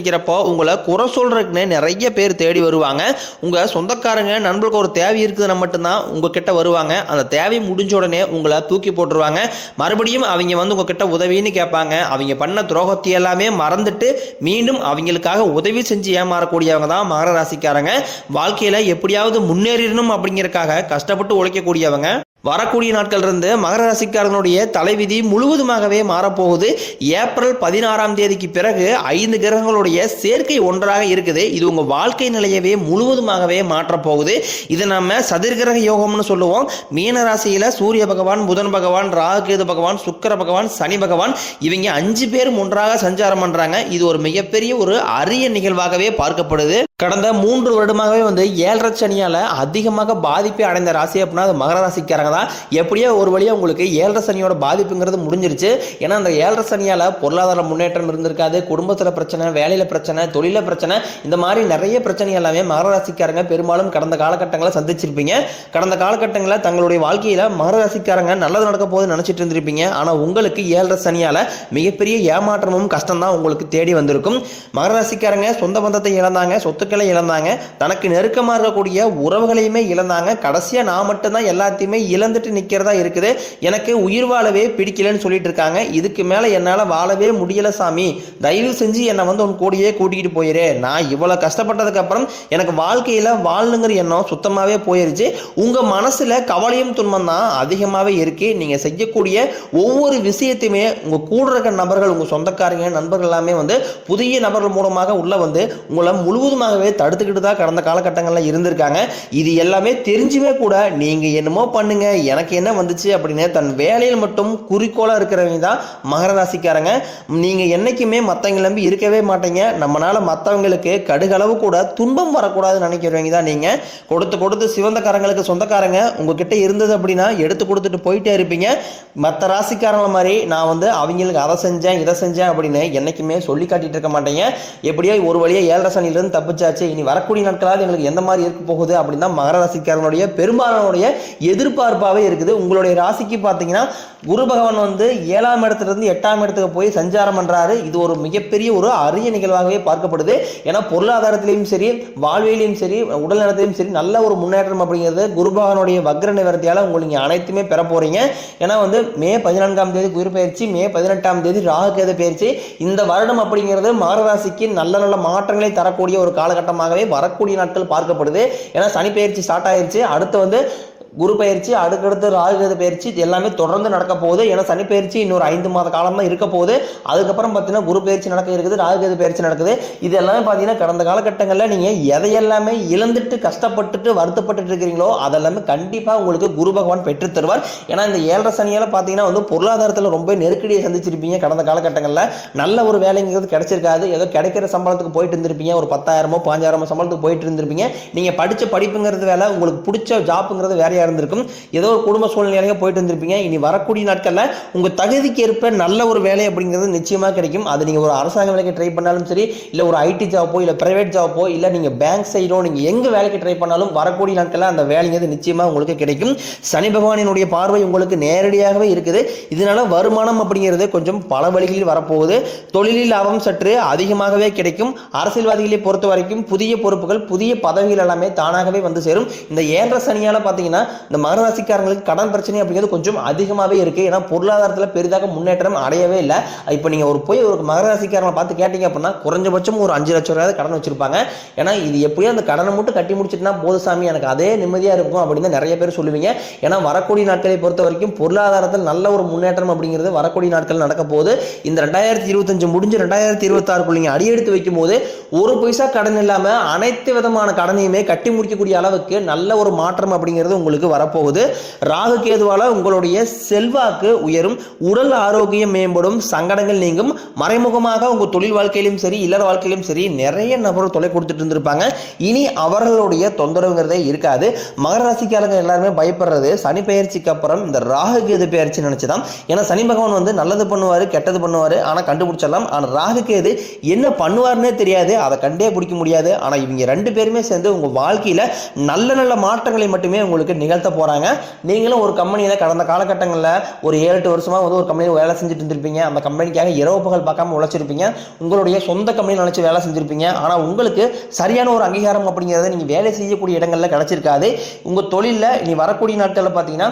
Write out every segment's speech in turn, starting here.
நிற்கிறப்போ உங்களை குறை சொல்றதுக்குன்னு நிறைய பேர் தேடி வருவாங்க. உங்கள் சொந்தக்காரங்க நண்பர்களுக்கு ஒரு தேவை இருக்குதுன்னா மட்டும்தான் உங்ககிட்ட வருவாங்க. அந்த தேவை முடிஞ்ச உடனே உங்களை தூக்கி போட்டுருவாங்க. மறுபடியும் அவங்க வந்து உங்ககிட்ட உதவின்னு கேட்பாங்க. அவங்க பண்ண துரோகத்தை எல்லாமே மறந்துட்டு மீண்டும் அவங்களுக்காக உதவி செஞ்சு ஏமாறக்கூடியவங்க தான் மகர ராசிக்காரங்க. வாழ்க்கையில் எப்படியாவது முன்னேறிடணும் அப்படிங்கிறக்காக கஷ்டப்பட்டு உழைக்கக்கூடியவங்க. வரக்கூடிய நாட்கள் இருந்து மகர ராசிக்காரர்களுடைய தலைவிதி முழுவதுமாகவே மாறப்போகுது. ஏப்ரல் பதினாறாம் தேதிக்கு பிறகு ஐந்து கிரகங்களுடைய சேர்க்கை ஒன்றாக இருக்குது. இது உங்க வாழ்க்கை நிலையவே முழுவதுமாகவே மாற்றப் போகுது இதை நம்ம சதுர்கிரக யோகம்னு சொல்லுவோம். மீன ராசியில சூரிய பகவான் புதன் பகவான் ராகுகேது பகவான் சுக்கர பகவான் சனி பகவான் இவங்க அஞ்சு பேரும் ஒன்றாக சஞ்சாரம் பண்றாங்க. இது ஒரு மிகப்பெரிய ஒரு அரிய நிகழ்வாகவே பார்க்கப்படுது. கடந்த மூன்று வருடமாகவே வந்து ஏழரை சனியால் அதிகமாக பாதிப்பை அடைந்த ராசி அப்படின்னா அது மகர ராசிக்காரங்க தான். எப்படியோ ஒரு வழியாக உங்களுக்கு ஏழரை சனியோட பாதிப்புங்கிறது முடிஞ்சிருச்சு. ஏன்னா அந்த ஏழரை சனியால் பொருளாதார முன்னேற்றம் இருந்திருக்காது குடும்பத்தில் பிரச்சனை வேலையில் பிரச்சனை தொழில பிரச்சனை இந்த மாதிரி நிறைய பிரச்சனை எல்லாமே மகர ராசிக்காரங்க பெரும்பாலும் கடந்த காலகட்டங்களை சந்திச்சிருப்பீங்க. கடந்த காலகட்டங்களில் தங்களுடைய வாழ்க்கையில் மகர ராசிக்காரங்க நல்லது நடக்க போகுது நினச்சிட்டு இருந்திருப்பீங்க. ஆனால் உங்களுக்கு ஏழரை சனியால் மிகப்பெரிய ஏமாற்றமும் கஷ்டம் தான் உங்களுக்கு தேடி வந்திருக்கும். மகர ராசிக்காரங்க சொந்த பந்தத்தை இழந்தாங்க சொத்து சொத்துக்களை இழந்தாங்க. தனக்கு நெருக்கமாக இருக்கக்கூடிய உறவுகளையுமே இழந்தாங்க. கடைசியாக நான் மட்டும்தான் எல்லாத்தையுமே இழந்துட்டு நிற்கிறதா இருக்குது. எனக்கு உயிர் வாழவே பிடிக்கலன்னு சொல்லிட்டு இருக்காங்க. இதுக்கு மேலே என்னால் வாழவே முடியல சாமி. தயவு செஞ்சு என்னை வந்து உன் கூடயே கூட்டிகிட்டு போயிரு. நான் இவ்வளோ கஷ்டப்பட்டதுக்கப்புறம் எனக்கு வாழ்க்கையில் வாழணுங்கிற எண்ணம் சுத்தமாகவே போயிருச்சு. உங்கள் மனசில் கவலையும் துன்பம் தான் அதிகமாகவே இருக்கு. நீங்கள் செய்யக்கூடிய ஒவ்வொரு விஷயத்தையுமே உங்கள் கூட இருக்க நபர்கள் உங்கள் சொந்தக்காரங்க நண்பர்கள் எல்லாமே வந்து புதிய நபர்கள் மூலமாக உள்ள வந்து உங்களை முழுவதுமாக முழுவதுமாகவே தடுத்துக்கிட்டு தான் கடந்த காலகட்டங்களில் இருந்திருக்காங்க. இது எல்லாமே தெரிஞ்சுமே கூட நீங்கள் என்னமோ பண்ணுங்க எனக்கு என்ன வந்துச்சு அப்படின்னு தன் வேலையில் மட்டும் குறிக்கோளாக இருக்கிறவங்க தான் மகர ராசிக்காரங்க. நீங்கள் என்னைக்குமே மற்றவங்க நம்பி இருக்கவே மாட்டீங்க. நம்மளால் மற்றவங்களுக்கு கடுகளவு கூட துன்பம் வரக்கூடாதுன்னு நினைக்கிறவங்க தான் நீங்கள் கொடுத்து கொடுத்து சிவந்தக்காரங்களுக்கு சொந்தக்காரங்க உங்ககிட்ட இருந்தது அப்படின்னா எடுத்து கொடுத்துட்டு போயிட்டே இருப்பீங்க. மற்ற ராசிக்காரங்களை மாதிரி நான் வந்து அவங்களுக்கு அதை செஞ்சேன் இதை செஞ்சேன் அப்படின்னு என்னைக்குமே சொல்லி காட்டிட்டு இருக்க மாட்டேங்க. எப்படியோ ஒரு வழியாக ஏழரை சனிலிருந்து தப்பிச்சாச்சு இனி வரக்கூடிய நாட்களாவது எங்களுக்கு எந்த மாதிரி இருக்க போகுது அப்படின்னு தான் மகர ராசிக்காரனுடைய பெரும்பாலானுடைய எதிர்பார்ப்பாகவே இருக்குது. உங்களுடைய ராசிக்கு பார்த்தீங்கன்னா குரு பகவான் வந்து ஏழாம் இடத்துல இருந்து எட்டாம் இடத்துக்கு போய் சஞ்சாரம் பண்றாரு. இது ஒரு மிகப்பெரிய ஒரு அரிய நிகழ்வாகவே பார்க்கப்படுது. ஏன்னா பொருளாதாரத்திலையும் சரி வாழ்வியலையும் சரி உடல் நலத்திலையும் சரி நல்ல ஒரு முன்னேற்றம் அப்படிங்கிறது குரு பகவானுடைய வக்ர நிவர்த்தியால் உங்களுக்கு அனைத்துமே பெற போகிறீங்க ஏன்னா வந்து மே பதினான்காம் தேதி குரு பயிற்சி மே பதினெட்டாம் தேதி ராகுகேது பயிற்சி. இந்த வருடம் அப்படிங்கிறது மகர ராசிக்கு நல்ல நல்ல மாற்றங்களை தரக்கூடிய ஒரு காலகட்டமாகவே வரக்கூடிய நாட்கள் பார்க்கப்படுது. ஏன்னா சனி பயிற்சி ஸ்டார்ட் ஆயிருச்சு. அடுத்து வந்து குரு பயிற்சி அடுத்தடுத்து ராகுகேது பயிற்சி இது எல்லாமே தொடர்ந்து நடக்க போகுது. ஏன்னா சனி பயிற்சி இன்னொரு ஐந்து மாத காலமாக இருக்க போகுது. அதுக்கப்புறம் பார்த்தீங்கன்னா குரு பயிற்சி நடக்க இருக்குது ராகுகேது பயிற்சி நடக்குது. இது எல்லாமே பார்த்தீங்கன்னா கடந்த காலகட்டங்களில் நீங்கள் எதையெல்லாமே இழந்துட்டு கஷ்டப்பட்டுட்டு வருத்தப்பட்டுட்டு இருக்கிறீங்களோ அதெல்லாமே கண்டிப்பாக உங்களுக்கு குரு பகவான் பெற்றுத் தருவார். ஏன்னா இந்த ஏழரை சனியால் பார்த்தீங்கன்னா வந்து பொருளாதாரத்தில் ரொம்ப நெருக்கடியை சந்திச்சிருப்பீங்க கடந்த காலகட்டங்களில். நல்ல ஒரு வேலைங்கிறது கிடைச்சிருக்காது. ஏதோ கிடைக்கிற சம்பளத்துக்கு போயிட்டு இருந்திருப்பீங்க. ஒரு பத்தாயிரமோ பாஞ்சாயிரமோ சம்பளத்துக்கு போயிட்டு இருந்திருப்பீங்க. நீங்கள் படித்த படிப்புங்கிறது வேலை உங்களுக்கு பிடிச்ச ஜாப்புங்கிறது வேறையாக இருந்திருக்கும். ஏதோ ஒரு குடும்ப சூழ்நிலையாக போயிட்டு இருந்திருப்பீங்க இனி வரக்கூடிய நாட்களில் உங்கள் தகுதிக்கு ஏற்ப நல்ல ஒரு வேலை அப்படிங்கிறது நிச்சயமாக கிடைக்கும். அது நீங்கள் ஒரு அரசாங்க வேலைக்கு ட்ரை பண்ணாலும் சரி இல்லை ஒரு ஐடி ஜாப்போ இல்லை பிரைவேட் ஜாப்போ இல்லை நீங்கள் பேங்க் சைடோ நீங்கள் எங்கே வேலைக்கு ட்ரை பண்ணாலும் வரக்கூடிய நாட்களில் அந்த வேலைங்கிறது நிச்சயமாக உங்களுக்கு கிடைக்கும். சனி பகவானினுடைய பார்வை உங்களுக்கு நேரடியாகவே இருக்குது. இதனால வருமானம் அப்படிங்கிறது கொஞ்சம் பல வழிகளில் வரப்போகுது. தொழிலில் லாபம் சற்று அதிகமாகவே கிடைக்கும். அரசியல்வாதிகளை பொறுத்த வரைக்கும் புதிய பொறுப்புகள் புதிய பதவிகள் எல்லாமே தானாகவே வந்து சேரும். இந்த ஏன்ற சனியால் பார்த்தீங்கன்னா இந்த மகர ராசிக்காரங்களுக்கு கடன் பிரச்சனை அப்படிங்கிறது கொஞ்சம் அதிகமாகவே இருக்குது ஏன்னா பொருளாதாரத்தில் பெரிதாக முன்னேற்றம் அடையவே இல்லை. இப்போ நீங்கள் ஒரு போய் ஒரு மகர ராசிக்காரங்களை பார்த்து கேட்டீங்க அப்படின்னா குறைஞ்சபட்சம் ஒரு அஞ்சு லட்சம் ரூபாய் கடன் வச்சிருப்பாங்க. ஏன்னா இது எப்படியோ அந்த கடனை மட்டும் கட்டி முடிச்சிட்டுனா போது சாமி எனக்கு அதே நிம்மதியாக இருக்கும் அப்படின்னு தான் நிறைய பேர் சொல்லுவீங்க. ஏன்னா வரக்கூடிய நாட்களை பொறுத்த வரைக்கும் பொருளாதாரத்தில் நல்ல ஒரு முன்னேற்றம் அப்படிங்கிறது வரக்கூடிய நாட்கள் நடக்க போது இந்த ரெண்டாயிரத்தி இருபத்தஞ்சு முடிஞ்சு ரெண்டாயிரத்தி இருபத்தாறுக்குள்ள நீங்கள் அடியெடுத்து வைக்கும் போது ஒரு பைசா கடன் இல்லாமல் அனைத்து விதமான கடனையுமே கட்டி முடிக்கக்கூடிய அளவுக்கு நல்ல ஒரு மாற்றம் அப்படிங்கிறது உங்களுக்கு உங்களுக்கு வரப்போகுது. ராகு கேதுவால உங்களுடைய செல்வாக்கு உயரும். உடல் ஆரோக்கியம் மேம்படும். சங்கடங்கள் நீங்கும். மறைமுகமாக உங்க தொழில் வாழ்க்கையிலும் சரி இல்லற வாழ்க்கையிலும் சரி நிறைய நபர் தொலை கொடுத்துட்டு இருந்திருப்பாங்க. இனி அவர்களுடைய தொந்தரவுங்கிறதே இருக்காது. மகர ராசிக்காரங்க எல்லாருமே பயப்படுறது. சனி பெயர்ச்சிக்கு அப்புறம் இந்த ராகு கேது பெயர்ச்சி நினைச்சுதான். ஏன்னா சனி பகவான் வந்து நல்லது பண்ணுவாரு கெட்டது பண்ணுவாரு. ஆனா கண்டுபிடிச்சிடலாம். ஆனா ராகு கேது என்ன பண்ணுவாருன்னே தெரியாது. அதை கண்டே பிடிக்க முடியாது. ஆனா இவங்க ரெண்டு பேருமே சேர்ந்து உங்க வாழ்க்கையில நல்ல நல்ல மாற்றங்களை மட்டுமே உங்களுக்கு நிகழ்த்த போறாங்க. நீங்களும் ஒரு கம்பெனியில கடந்த காலகட்டங்களில் ஒரு ஏழு எட்டு வருஷமா வந்து ஒரு கம்பெனியில் வேலை செஞ்சுட்டு இருந்திருப்பீங்க. அந்த கம்பெனிக்காக இரவு பகல் பார்க்காம உழைச்சிருப்பீங்க. உங்களுடைய சொந்த கம்பெனி நினச்சி வேலை செஞ்சிருப்பீங்க. ஆனா உங்களுக்கு சரியான ஒரு அங்கீகாரம் அப்படிங்கிறத நீங்க வேலை செய்யக்கூடிய இடங்களில் கிடைச்சிருக்காது. உங்க தொழிலில் இனி வரக்கூடிய நாட்களில் பார்த்தீங்கன்னா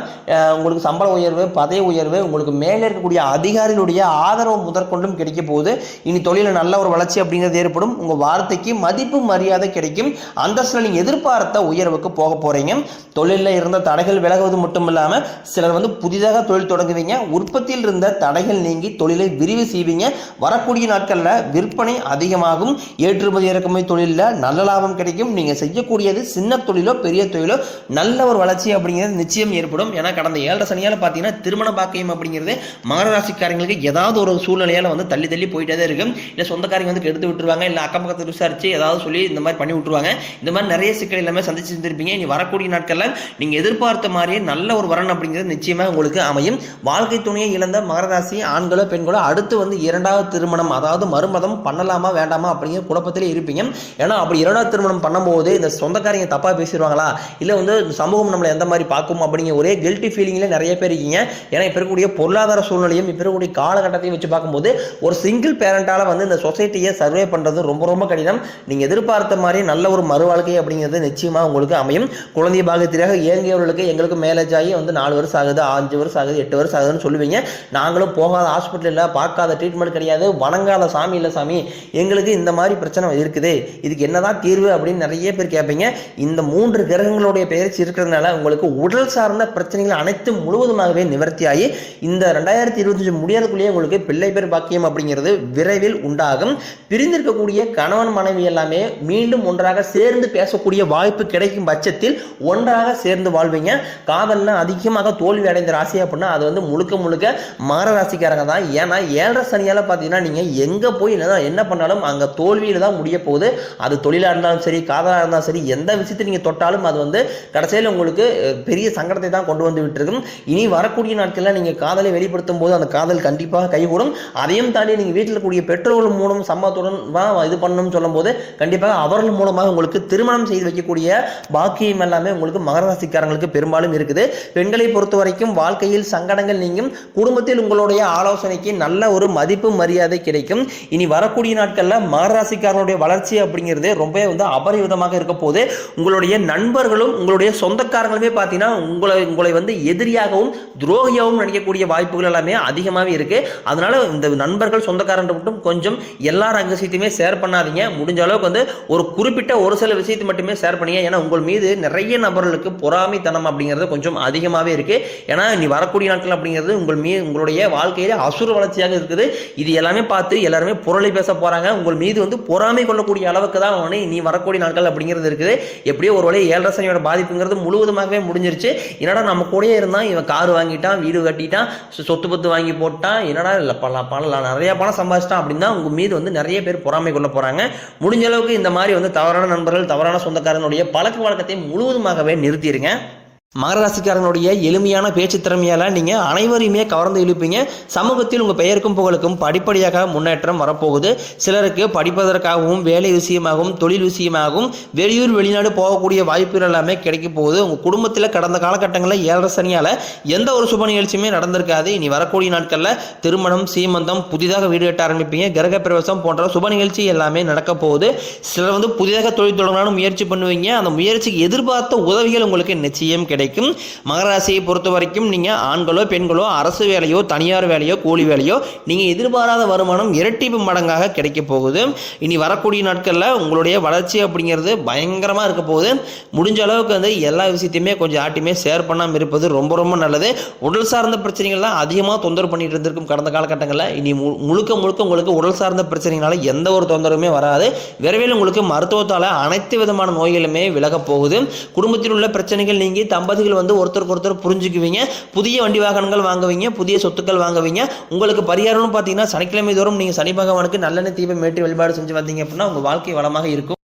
உங்களுக்கு சம்பள உயர்வு பதவி உயர்வு உங்களுக்கு மேலே இருக்கக்கூடிய அதிகாரிகளுடைய ஆதரவு முதற்கொண்டும் கிடைக்க போகுது. இனி தொழிலில் நல்ல ஒரு வளர்ச்சி அப்படிங்கிறது ஏற்படும். உங்கள் வார்த்தைக்கு மதிப்பு மரியாதை கிடைக்கும். அந்தஸ்தில் நீங்கள் எதிர்பார்த்த உயர்வுக்கு போக போறீங்க. தொழிலில் இருந்த தடைகள் விலகுவது மட்டும் இல்லாமல் சிலர் வந்து புதிதாக தொழில் தொடங்குவீங்க. உற்பத்தியில் இருந்த தடைகள் நீங்கி தொழிலை விரிவு செய்வீங்க. வரக்கூடிய நாட்களில் விற்பனை அதிகமாகும். ஏற்றுமதி இறக்குமதி தொழிலில் நல்ல லாபம் கிடைக்கும். நீங்கள் செய்யக்கூடியது சின்ன தொழிலோ பெரிய தொழிலோ நல்ல ஒரு வளர்ச்சி அப்படிங்கிறது நிச்சயம் ஏற்படும். ஏன்னா கடந்த ஏழரை சனியால் பார்த்தீங்கன்னா திருமண பாக்கியம் அப்படிங்கிறது மகர ராசிக்காரங்களுக்கு ஏதாவது ஒரு சூழ்நிலையால் வந்து தள்ளி தள்ளி போயிட்டே தான் இருக்கும். இல்லை சொந்தக்காரங்க வந்து எடுத்து விட்டுருவாங்க. இல்லை அக்கம் பக்கத்தில் விசாரிச்சு ஏதாவது சொல்லி இந்த மாதிரி பண்ணி விட்டுருவாங்க. இந்த மாதிரி நிறைய சிக்கல் எல்லாமே சந்திச்சு இருந்திருப்பீங்க இனி வரக்கூடிய நாட்களில் எதிர்பார்த்த மாதிரியே நல்ல ஒரு வரன் அப்படிங்கிறது நிச்சயமாக உங்களுக்கு அமையும். வாழ்க்கை துணையை இழந்த மகராசி ஆண்களோ பெண்களோ அடுத்து வந்து இரண்டாவது திருமணம் அதாவது மறுமதம் பண்ணலாமா வேண்டாமா அப்படிங்கிற குழப்பத்திலே இருப்பீங்க. ஏன்னா அப்படி இரண்டாவது திருமணம் பண்ணும்போது இந்த சொந்தக்காரங்க தப்பாக பேசிடுவாங்களா? இல்லை வந்து சமூகம் நம்மளை எந்த மாதிரி பார்க்கும் அப்படிங்கிற ஒரே கில்ட்டி ஃபீலிங்கில் நிறைய பேர் இருக்கீங்க. ஏன்னா இப்போ இருக்கக்கூடிய பொருளாதார சூழ்நிலையும் இப்போ இருக்கக்கூடிய காலகட்டத்தையும் வச்சு பார்க்கும்போது ஒரு சிங்கிள் பேரண்டால் வந்து இந்த சொசைட்டியை சர்வே பண்ணுறது ரொம்ப ரொம்ப கடினம். நீங்கள் எதிர்பார்த்த மாதிரி நல்ல ஒரு மறு வாழ்க்கை அப்படிங்கிறது நிச்சயமாக உங்களுக்கு அமையும். குழந்தை பாகத்திற்காக இறங்கியவர்களுக்கு எங்களுக்கு மேலேஜ் ஆகி வந்து நாலு வருஷம் ஆகுது அஞ்சு வருஷம் ஆகுது எட்டு வருஷம் ஆகுதுன்னு சொல்லுவீங்க. நாங்களும் போகாத ஹாஸ்பிட்டல் இல்லை பார்க்காத ட்ரீட்மெண்ட் கிடையாது வணங்காத சாமி இல்லை சாமி. எங்களுக்கு இந்த மாதிரி பிரச்சனை இருக்குது. இதுக்கு என்னதான் தீர்வு அப்படின்னு நிறைய பேர் கேட்பீங்க. இந்த மூன்று கிரகங்களுடைய பயிற்சி இருக்கிறதுனால உங்களுக்கு உடல் சார்ந்த பிரச்சனைகள் அனைத்தும் முழுவதுமாகவே நிவர்த்தியாகி இந்த ரெண்டாயிரத்தி இருபத்தஞ்சு முடியாதக்குள்ளேயே உங்களுக்கு பிள்ளை பேர் பாக்கியம் அப்படிங்கிறது விரைவில் உண்டாகும். பிரிந்திருக்கக்கூடிய கணவன் மனைவி எல்லாமே மீண்டும் ஒன்றாக சேர்ந்து பேசக்கூடிய வாய்ப்பு கிடைக்கும் பட்சத்தில் ஒன்றாக சேர்ந்து வாழ்வீங்க. காதல்ல அதிகமாக தோல்வி அடைந்த ராசி அப்படின்னா அது வந்து முழுக்க முழுக்க மகர ராசிக்காரங்க தான். ஏன்னா ஏழரை சனியால பார்த்தீங்கன்னா நீங்க எங்க போய் என்ன என்ன பண்ணாலும் அங்க தோல்வியில தான் முடிய போகுது. அது தொழிலா இருந்தாலும் சரி காதலா இருந்தாலும் சரி எந்த விஷயத்தை நீங்கள் தொட்டாலும் அது வந்து கடைசியில் உங்களுக்கு பெரிய சங்கடத்தை தான் கொண்டு வந்து விட்டுருக்கும். இனி வரக்கூடிய நாட்களில் நீங்க காதலை வெளிப்படுத்தும் போது அந்த காதல் கண்டிப்பாக கைகூடும். அதையும் தாண்டி நீங்க வீட்டில் கூடிய பெற்றோர்கள் மூலம் சம்பவத்துடன் தான் இது பண்ணணும்னு சொல்லும்போது கண்டிப்பாக அவர்கள் மூலமாக உங்களுக்கு திருமணம் செய்து வைக்கக்கூடிய பாக்கியம் எல்லாமே உங்களுக்கு மகர ராசிக்காரங்களுக்கு பெரும்பாலும் இருக்குது. பெண்களை பொறுத்த வரைக்கும் வாழ்க்கையில் சங்கடங்கள் நீங்கும். குடும்பத்தில் உங்களுடைய ஆலோசனைக்கு நல்ல ஒரு மதிப்பு மரியாதை கிடைக்கும். இனி வரக்கூடிய நாட்களில் மகராசிக்காரனுடைய வளர்ச்சி அப்படிங்கிறது ரொம்ப வந்து அபரிவிதமாக இருக்க போது உங்களுடைய நண்பர்களும் உங்களுடைய சொந்தக்காரங்களுமே பார்த்தீங்கன்னா உங்களை உங்களை வந்து எதிரியாகவும் துரோகியாகவும் நினைக்கக்கூடிய வாய்ப்புகள் எல்லாமே அதிகமாகவே இருக்கு. அதனால இந்த நண்பர்கள் சொந்தக்காரன் மட்டும் கொஞ்சம் எல்லா ரகசியத்தையுமே ஷேர் பண்ணாதீங்க. முடிஞ்ச அளவுக்கு வந்து ஒரு குறிப்பிட்ட ஒரு சில விஷயத்தை மட்டுமே ஷேர் பண்ணீங்க. ஏன்னா உங்கள் மீது நிறைய நபர்களுக்கு பொறாமைத்தனம் அப்படிங்கிறது கொஞ்சம் அதிகமாகவே இருக்குது ஏன்னா நீ வரக்கூடிய நாட்கள் அப்படிங்கிறது உங்கள் மீ உங்களுடைய வாழ்க்கையில அசுர வளர்ச்சியாக இருக்குது. இது எல்லாமே பார்த்து எல்லாருமே புரளி பேச போகிறாங்க உங்கள் மீது வந்து பொறாமை கொள்ளக்கூடிய அளவுக்கு தான் வந்து நீ வரக்கூடிய நாட்கள் அப்படிங்கிறது இருக்குது. எப்படியோ ஒரு வழியை ஏழரை சனியோட பாதிப்புங்கிறது முழுவதுமாகவே முடிஞ்சிருச்சு. என்னடா நம்ம கூடயே இருந்தான் இவன் கார் வாங்கிட்டான் வீடு கட்டிட்டான் சொ- சொத்து பத்து வாங்கி போட்டான் என்னடா இல்லை பல பல நிறைய பணம் சம்பாதிச்சிட்டான் அப்படின்னா உங்கள் மீது வந்து நிறைய பேர் பொறாமை கொள்ள போகிறாங்க முடிஞ்ச அளவுக்கு இந்த மாதிரி வந்து தவறான நண்பர்கள் தவறான சொந்தக்காரனுடைய பழக்க வழக்கத்தை முழுவதுமாகவே நிறுத்திடுங்க மகர ராசிக்காரங்களுடைய எளிமையான பேச்சு திறமையால நீங்க அனைவரையுமே கவர்ந்து இழுப்பீங்க. சமூகத்தில் உங்க பெயருக்கும் புகழுக்கும் படிப்படியாக முன்னேற்றம் வரப்போகுது. சிலருக்கு படிப்பதற்காகவும் வேலை விஷயமாகவும் தொழில் விஷயமாகவும் வெளியூர் வெளிநாடு போகக்கூடிய வாய்ப்புகள் எல்லாமே கிடைக்க போகுது. உங்க குடும்பத்தில் கடந்த காலகட்டங்களில் ஏழரை சனியால எந்த ஒரு சுப நிகழ்ச்சியுமே நடந்திருக்காது. இனி வரக்கூடிய நாட்களில் திருமணம் சீமந்தம் புதிதாக வீடு கட்ட ஆரம்பிப்பீங்க. கிரக பிரவேசம் போன்ற சுப நிகழ்ச்சி எல்லாமே நடக்க போகுது. சிலர் வந்து புதிதாக தொழில் தொடங்கலாம்னு முயற்சி பண்ணுவீங்க. அந்த முயற்சிக்கு எதிர்பார்த்த உதவிகள் உங்களுக்கு நிச்சயம் கிடைக்கும். மகராசியை பொறுத்த வரைக்கும் நீங்க ஆண்களோ பெண்களோ அரசு வேலையோ தனியார் வேலையோ கூலி வேலையோ நீங்கள் எதிர்பாராத வருமானம் இரட்டிப்பு மடங்காக கிடைக்க போகுது. இனி வரக்கூடிய நாட்களில் உங்களுடைய வளர்ச்சி அப்படிங்கிறது பயங்கரமாக இருக்க போகுது. முடிஞ்ச அளவுக்கு வந்து எல்லா விஷயத்தையுமே கொஞ்சம் ஆட்டியுமே ஷேர் பண்ணாமல் இருப்பது ரொம்ப ரொம்ப நல்லது. உடல் சார்ந்த பிரச்சனைகள் தான் அதிகமாக தொந்தரவு பண்ணிட்டு இருந்திருக்கும் கடந்த காலகட்டங்களில். இனி மு- முழுக்க முழுக்க உங்களுக்கு உடல் சார்ந்த பிரச்சனைகளால் எந்த ஒரு தொந்தரவுமே வராது. விரைவில் உங்களுக்கு மருத்துவத்தால் அனைத்து விதமான நோய்களுமே விலகப் போகுது. குடும்பத்தில் உள்ள பிரச்சனைகள் நீங்கி தம்பதி தம்பதிகள் வந்து ஒருத்தருக்கு ஒருத்தர் புரிஞ்சுக்குவீங்க. புதிய வண்டி வாகனங்கள் வாங்குவீங்க. புதிய சொத்துக்கள் வாங்குவீங்க. உங்களுக்கு பரிகாரம்னு பார்த்தீங்கன்னா சனிக்கிழமை தோறும் நீங்கள் சனி பகவானுக்கு நல்லெண்ணெய் தீபம் மேட்டு வழிபாடு செஞ்சு வந்தீங்க அப்படின்னா உங்கள் வாழ்க்கை வளமாக இருக்கும்.